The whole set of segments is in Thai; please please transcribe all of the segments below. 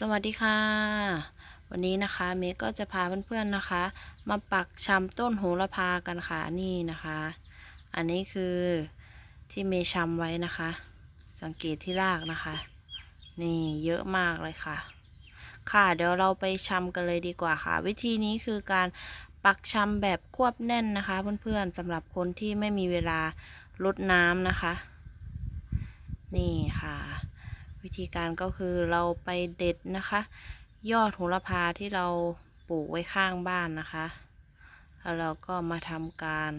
สวัสดีค่ะ วันนี้นะคะเมย์ก็จะพาเพื่อนๆนะคะ มาปักชำต้นโหระพากันค่ะนี่นะคะ อันนี้คือที่เมย์ชำไว้นะคะ สังเกตที่รากนะคะ นี่เยอะมากเลยค่ะ ค่ะเดี๋ยวเราไปชำกันเลยดีกว่าค่ะ วิธีนี้คือการปักชำแบบควบแน่นนะคะ เพื่อนๆสำหรับคนที่ไม่มีเวลาลดน้ำนะคะ นี่ค่ะ วิธีการก็คือเราไปเด็ดนะคะ ยอดโหระพาที่เราปลูกไว้ข้างบ้านนะคะ แล้วเราก็มาทำการ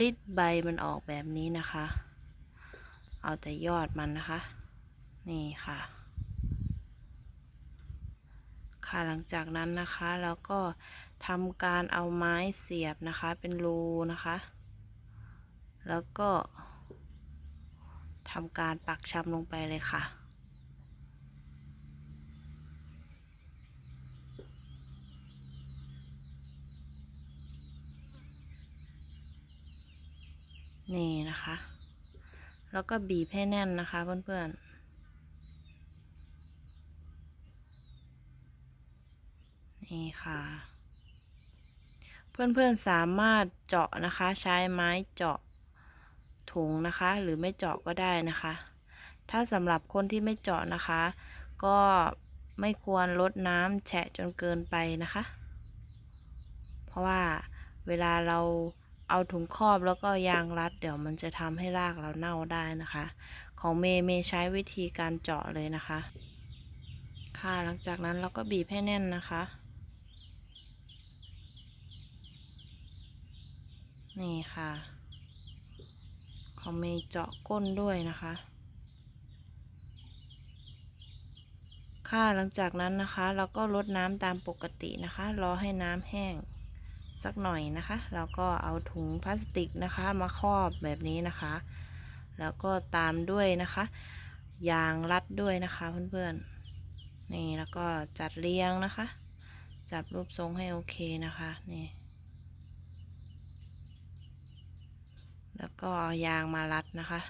ริดใบมันออกแบบนี้นะคะ เอาแต่ยอดมันนะคะ นี่ค่ะ ค่ะหลังจากนั้นนะคะเราก็ทำการเอาไม้เสียบนะคะเป็นรูนะคะ แล้วก็ทำการปักชำลงไปเลยค่ะ นี่นะคะ แล้วก็บีบให้แน่นนะคะเพื่อนๆ นี่ค่ะ เพื่อนๆสามารถเจาะนะคะใช้ไม้เจาะถุงนะคะ หรือไม่เจาะก็ได้นะคะ ถ้าสำหรับคนที่ไม่เจาะนะคะ ก็ไม่ควรลดน้ำแฉะจนเกินไปนะคะ เพราะว่าเวลาเรา เอาถุงครอบแล้วก็ยางรัด เดี๋ยวมันจะทำให้รากเราเน่าได้นะคะ ของเมย์เมย์ใช้วิธีการเจาะเลยนะคะ ค่ะหลังจากนั้นเราก็บีบให้แน่นนะคะ นี่ค่ะ ของเมย์เจาะก้นด้วยนะคะค่ะหลังจากนั้นนะคะ เราก็ลดน้ำตามปกตินะคะ รอให้น้ำแห้ง สักหน่อยนะคะ แล้วก็เอาถุงพลาสติกนะคะ มาครอบแบบนี้นะคะ แล้วก็ตามด้วยนะคะ ยางรัดด้วยนะคะเพื่อนๆ นี่แล้วก็จัดเรียงนะคะ จับรูปทรงให้โอเคนะคะนี่ แล้วก็เอายางมารัดนะคะ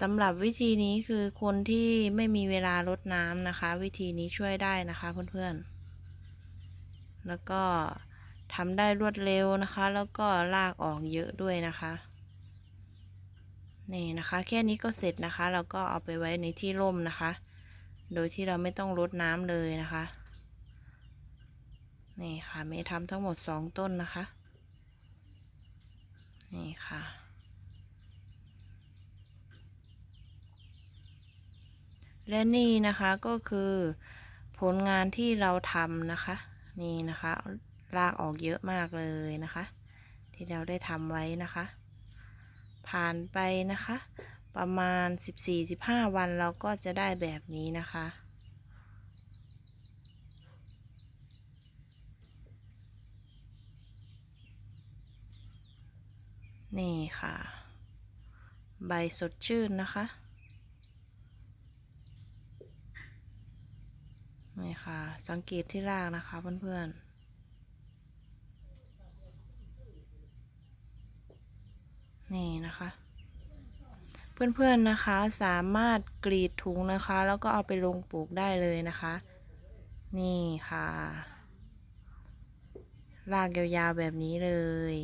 สำหรับวิธีนี้คือคนที่ไม่มีเวลาลดน้ำนะคะ วิธีนี้ช่วยได้นะคะเพื่อนๆ แล้วก็ ทำได้รวดเร็วนะคะ แล้วก็ลากออกเยอะด้วยนะคะ นี่นะคะ แค่นี้ก็เสร็จนะคะ เราก็เอาไปไว้ในที่ร่มนะคะ โดยที่เราไม่ต้องรดน้ำเลยนะคะ นี่ค่ะเมย์ทำทั้งหมดสองต้นนะคะ นี่ค่ะและนี่นะคะก็คือผลงานที่เราทำนะคะ นี่นะคะ ลากออกเยอะมากเลยนะคะ ที่เราได้ทำไว้นะคะ ผ่านไปนะคะ ประมาณ 14-15 วันเราก็จะได้แบบนี้นะคะนี่ค่ะ ใบสดชื่นนะคะ นี่ค่ะ สังเกตที่รากนะคะเพื่อนๆ นี่นะคะ เพื่อนๆนะคะสามารถกรีดถุงนะคะ แล้วก็เอาไปลงปลูกได้เลยนะคะ นี่ค่ะรากยาวๆแบบนี้เลย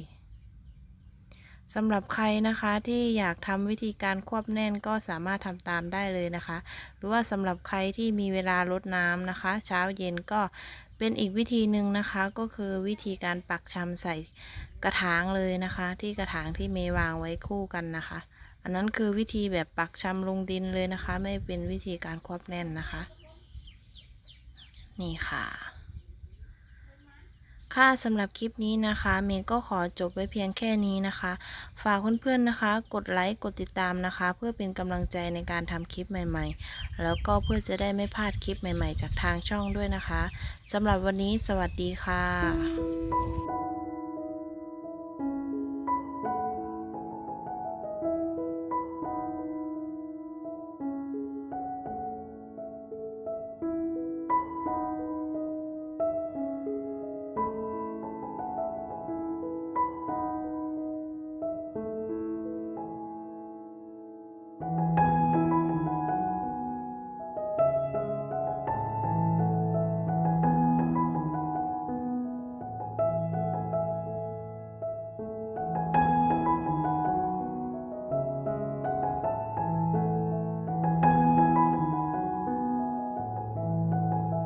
สำหรับใครนะคะที่อยากทำวิธีการควบแน่นก็สามารถทำตามได้เลยนะคะ หรือว่าสำหรับใครที่มีเวลาลดน้ำนะคะ เช้าเย็นก็ เป็นอีกวิธีหนึ่งนะคะก็คือวิธีการปักชำใส่กระถางเลยนะคะ ที่กระถางที่เมวางไว้คู่กันนะคะ อันนั้นคือวิธีแบบปักชำลงดินเลยนะคะ ไม่เป็นวิธีการควบแน่นนะคะ นี่ค่ะ ค่ะสำหรับคลิปนี้นะคะ เมย์ก็ขอจบไว้เพียงแค่นี้นะคะ ฝากเพื่อนๆนะคะ กดไลค์กดติดตามนะคะ เพื่อเป็นกำลังใจในการทำคลิปใหม่ๆ แล้วก็เพื่อจะได้ไม่พลาดคลิปใหม่ๆ จากทางช่องด้วยนะคะสำหรับวันนี้สวัสดีค่ะ